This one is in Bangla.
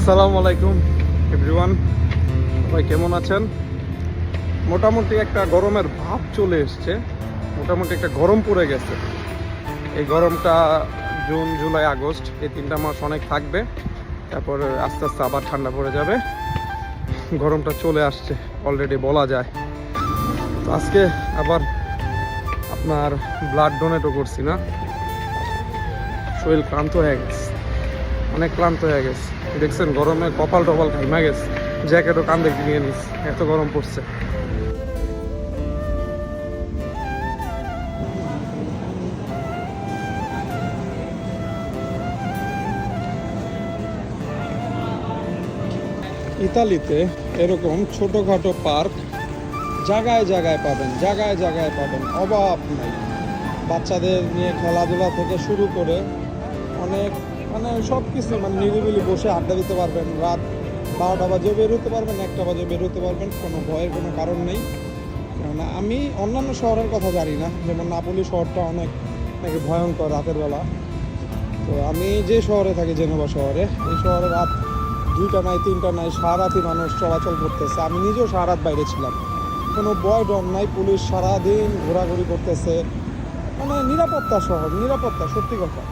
আসসালামু আলাইকুম এভরিওয়ান সবাই কেমন আছেন? মোটামুটি একটা গরমের ভাব চলে এসছে। মোটামুটি একটা গরম পড়ে গেছে। এই গরমটা জুন, জুলাই, আগস্ট, এই তিনটা মাস অনেক থাকবে। তারপর আস্তে আস্তে আবার ঠান্ডা পড়ে যাবে। গরমটা চলে আসছে অলরেডি বলা যায়। তো আজকে আবার আপনার ব্লাড ডোনেটও করছি না। শরীর ক্লান্ত হয়ে গেছে। অনেক ক্লান্ত হয়ে গেছে। দেখছেন গরমে কপাল টপাল ঘাইমা গেছে। জ্যাকেটও কান দেখে নিয়ে নিস এত গরম পড়ছে। ইতালিতে এরকম ছোটোখাটো পার্ক জায়গায় জায়গায় পাবেন, জায়গায় জায়গায় পাবেন। অভাব নাই। বাচ্চাদের নিয়ে খেলাধুলা থেকে শুরু করে অনেক মানে সব কিছু মানে নিরিবিলি বসে আড্ডা দিতে পারবেন। রাত বারোটা বাজে বের হতে পারবেন, একটা বাজে বের হতে পারবেন, কোনো ভয়ের কোনো কারণ নেই। কেননা আমি অন্যান্য শহরের কথা জানি না, যেমন নাপোলি শহরটা অনেক নাকি ভয়ঙ্কর রাতের বেলা। তো আমি যে শহরে থাকি, জেনোভা শহরে, এই শহরে রাত দুইটা নাই, তিনটা নাই, সারারাতই মানুষ চলাচল করতেছে। আমি নিজেও সারারাত বাইরে ছিলাম। কোনো বয় ডর নাই, পুলিশ সারাদিন ঘোরাঘুরি করতেছে। মানে নিরাপত্তা শহর, নিরাপত্তা, সত্যি কথা।